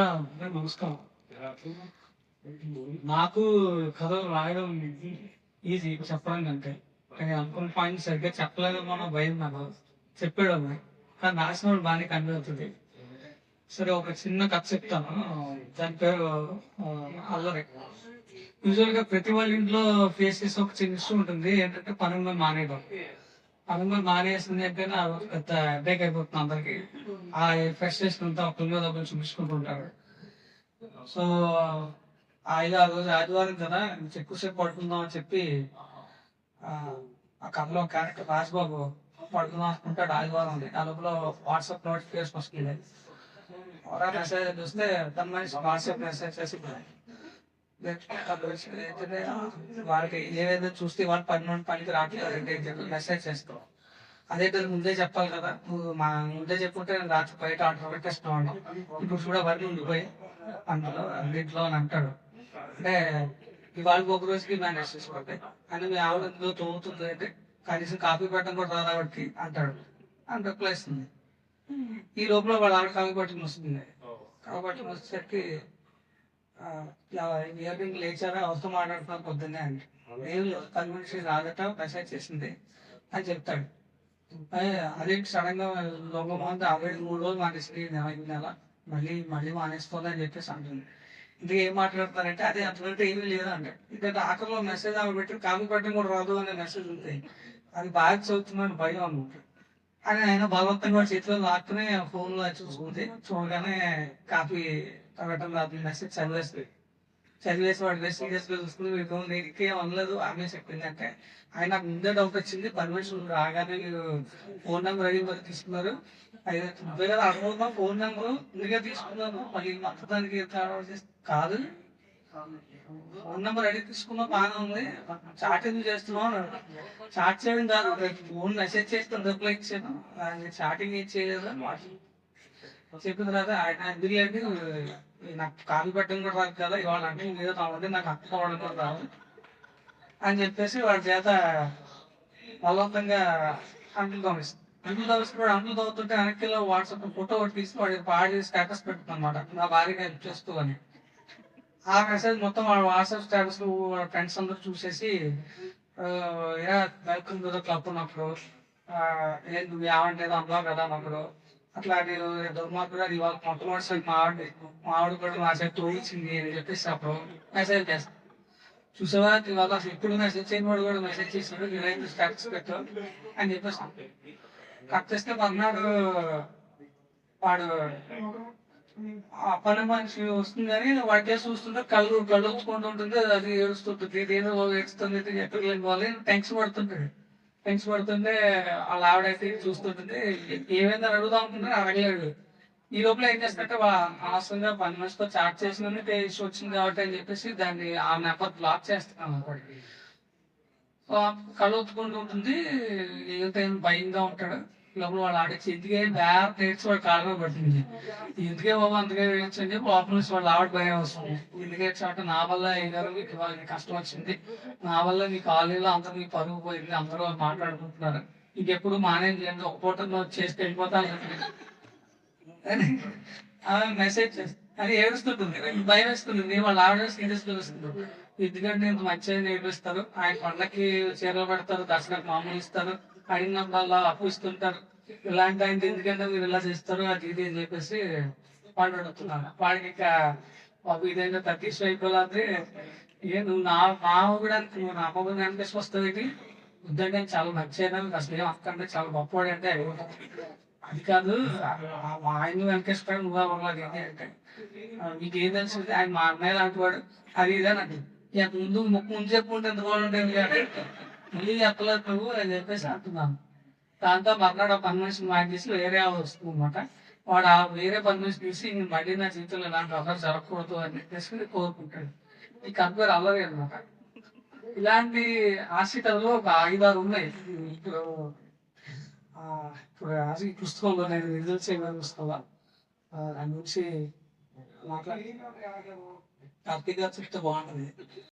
నమస్కారం. నాకు కథలు రాయడం ఈజీ చెప్పడం కంటే కానీ అనుకున్న పాయింట్ సరిగ్గా చెప్పలేదు మనం భయం నాకు. చెప్పాడు అమ్మాయి కానీ రాసినప్పుడు బాగానే కన్వే అవుతుంది సరే ఒక చిన్న కథ చెప్తాను. దాని పేరు అల్లరి. యూజువల్గా ప్రతి వాళ్ళ ఇంట్లో ఫేస్ చేసే ఒక చిన్న ఇష్యూ ఉంటుంది. ఏంటంటే పనులు మానేయడం. పనులు మానేసింది అంటే ఆ పెద్ద బ్రేక్ అయిపోతుంది అందరికి. ఆ ఫ్రస్ట్రేషన్ అంతా ఒకరి మీద ఒకరు చూపించుకుంటుంటారు సో ఐదు ఆరు రోజు ఆదివారం కదా ఎక్కువసేపు పడుకుందాం అని చెప్పి ఆ కథలో క్యారెక్టర్ రాజ్బాబు పడుకుందాం అనుకుంటాడు ఆదివారం ఉంది ఆ లోపల వాట్సాప్ నోటిఫికేషన్ వస్తుంది. ఎవరైనా మెసేజ్ చూస్తే తన మనిషి వాట్సాప్ మెసేజ్ చేసి వాళ్ళకి ఏదైతే చూస్తే వాళ్ళు పని నుండి పనికి రావట్లేదు మెసేజ్ చేస్తాం. అదే ముందే చెప్పాలి కదా. నువ్వు మా ముందే చెప్పుంటే నేను రాత్రి బయట ఆర్డర్ పెట్టేస్తున్నాను ఇప్పుడు చూడ వరకు ఉండిపోయి అందులో అన్నింట్లో అని అంటాడు. అంటే ఇవాళ ఒక రోజుకి మేనేజ్ చేసుకోవాలి. అని మీ ఆవిడ ఎందులో తోముతుంది అంటే కనీసం కాఫీ పెట్టడం కూడా రాదా అంటాడు. అని రిప్లై ఇస్తుంది ఈ లోపల వాళ్ళ ఆవిడ కాఫీ పట్టుకుని వస్తుంది. కాఫీ పట్టుకుని ఇయర్నింగ్ లేచారా అవసరం మాట్లాడుతున్నారు పొద్దున్నే పది మనిషి రాదట మెసేజ్ చేసింది అని చెప్తాడు. అదే సడన్గా లోపల మంది ఆల్రెడీ మూడు రోజులు మానేసింది నెల మళ్ళీ మళ్ళీ మానేస్తుంది అని చెప్పేసి అంటుంది. ఇంకా ఏం మాట్లాడతారంటే అదే అట్లంటే ఏమీ లేదు అంటే ఎందుకంటే ఆఖరిలో మెసేజ్ ఆమె పెట్టి కాపీ పెట్టడం కూడా రాదు అనే మెసేజ్ ఉంది. అది బాగా చదువుతున్నాను భయం అనమాట అని ఆయన బలవంతంగా చేతిలో లాక్కుని ఫోన్లో చూసుకుంది. చూడగానే కాపీ పెట్టడం రాదు మెసేజ్ చదివేస్తుంది. చదివేసి వాడు సీరియస్గా చూసుకుని మీకు నేను ఇంకేం అనలేదు ఆమె చెప్పింది అంటే. ఆయన నాకు ముందే డౌట్ వచ్చింది పర్మిషన్ రాగానే మీరు ఫోన్ నెంబర్ అడిగి మరి తీసుకున్నారు. అయితే వేరే ఫోన్ నెంబర్ ముందుగా తీసుకున్నాను. మళ్ళీ మొత్తానికి కాదు. ఫోన్ నెంబర్ అడిగి తీసుకున్నా బాగానే ఉంది. చాట్ ఎందుకు చేస్తున్నావు అన్నాడు. చాట్ చేయడం కాదు ఫోన్ మెసేజ్ చేస్తాను రిప్లై ఇచ్చాను చాటింగ్ ఏం చేయలేదు? అని చెప్పిన తర్వాత ఆయన ఎందుకంటే నాకు కాలు పెట్టడం కూడా రాదు కదా ఇవాళ అంటే ఏదో కావాలంటే నాకు అప్పుకోవడం కూడా రాదు. అని చెప్పేసి వాడి చేత బలవంతంగా అంకుల్ తవ్విస్తాను అంటులు తవ్విస్తున్నాడు అంకుల్ తవ్వుతుంటే వెనక్కి వాట్సాప్ ఫోటో ఒకటి తీసి వాడికి పాడి స్టేటస్ పెట్టుకున్నమాట నా భార్యకి హెల్ప్ చేస్తూ అని. ఆ మెసేజ్ మొత్తం వాడు వాట్సాప్ స్టేటస్ ఫ్రెండ్స్ అందరూ చూసేసి వెల్కమ్ టు ద క్లబ్ ఉన్నప్పుడు ఏం నువ్వు ఏమంటే అన్నావు కదా అన్నప్పుడు అట్లా నేను దుర్మార్గుడు అది ఇవాళ మొట్టమొదటిసారి మా ఆవిడ మా ఆవిడ కూడా నా చేతి తోయించింది అని చెప్పేసి అప్పుడు మెసేజ్ చేస్తాను చూసావా? ఇవాళ అసలు ఇప్పుడు మెసేజ్ చేయని వాడు కూడా మెసేజ్ చేసినాడు నేనైతే స్టాటస్ పెట్టావు అని చెప్పేసి. కట్ చేస్తే మర్నాడు వాడు ఆ పని మనిషి వస్తుంది కానీ వాడి చేసి చూస్తుంటే కళ్ళు కళ్ళు ఉంటుంది. అది ఏడుస్తుంటుంది దేని ఏడుస్తుంది. ఇది చెప్పలేని వాళ్ళు. టెన్షన్ పడుతుంటాడు టెన్షన్ పడుతుంటే వాళ్ళ ఆవిడైతే చూస్తుంటుంది. ఏమైందని అడుగుదాం అనుకుంటే అడగలేడు. ఈ లోపల ఏం చేస్తుంటే అనవసరంగా పని మనిషితో చాట్ చేసిన ఇష్యూ వచ్చింది కాబట్టి అని చెప్పేసి దాన్ని ఆ నెంబర్ బ్లాక్ చేస్తున్నాను అనుకోండి. సో కళ్ళు ఒత్తుకుంటూ ఉంటుంది. ఏ టైం భయంగా ఉంటాడు. లోపల వాళ్ళు ఆడేసి ఎందుకే బ్యాగ్ నేర్చి వాడు కాళ్ళలో పట్టింది ఎందుకే బాబు అందుకే వేయచ్చు అని చెప్పి లోపల వాళ్ళు ఆవిడ భయం వస్తుంది. ఎందుకే అంటే నా వల్ల ఏదారు మీకు కష్టం వచ్చింది. నా వల్ల మీ కాలేజీలో అందరూ మీ పరుగు పోయింది. అందరూ మాట్లాడుకుంటున్నారు. ఇంకెప్పుడు మానేది లేదు ఒక పూట నువ్వు చేసి వెళ్ళిపోతాను ఆమె మెసేజ్ అది ఏడుస్తుంటుంది. భయం వేస్తుంది వాళ్ళు ఆవిడ సీరియస్గా ఎందుకంటే ఇంత మంచిగా నేర్పిస్తారు. ఆయన పండగకి చీరలు పెడతారు దర్శనకు మామూలు ఇస్తారు. అడిగినప్పుడల్లా అప్పు ఇస్తుంటారు ఇలాంటి ఆయన ఎందుకంటే మీరు ఇలా చేస్తారు అది ఇది అని చెప్పేసి వాడు అడుగుతున్నాను వాడికి ఇంకా బాబు ఇదైనా తగ్గిస్తూ అయిపోలేదు ఏ నువ్వు నా మా కూడా నువ్వు నా అమ్మ కూడా అనిపిస్తూ వస్తుంది వద్దంటే చాలా మంచి నా అసలు ఏం అక్కంటే చాలా గొప్పవాడు అంటే అది కాదు ఆ- మా ఆయన వెంకటేశ్వర నువ్వు అవ్వాలి అంటే మీకు ఏం తెలిసింది ఆయన మా అన్నయ్య లాంటి వాడు. అది ఇదే నాకు. ముందు ముక్కు ముందు చెప్పుకుంటే ఎంత బాగుంటుంది మళ్ళీ చెప్పలేదు నువ్వు అని చెప్పేసి అంటున్నాను. దాంతో మర్నాడు పర్మిషన్ పని మనిషిని వేరే వస్తుంది అనమాట వాడు ఆ వేరే పర్మిషన్ మనిషి తీసి మళ్ళీ నా జీవితంలో ఇలాంటి ఒకరు జరగకూడదు అని చెప్పేసి కోరుకుంటాడు. ఈ కంపేర్ అల్లరి అనమాట ఇలాంటి హాస్పిటల్లో ఒక ఐదారు ఉన్నాయి. ఇప్పుడు ఇప్పుడు ఈ పుస్తకంలో నేను విడుదల చేయమని పుస్తకంలో దాని గురించి మాట్లాడి. కార్తీక్ గారు బాగుంటుంది.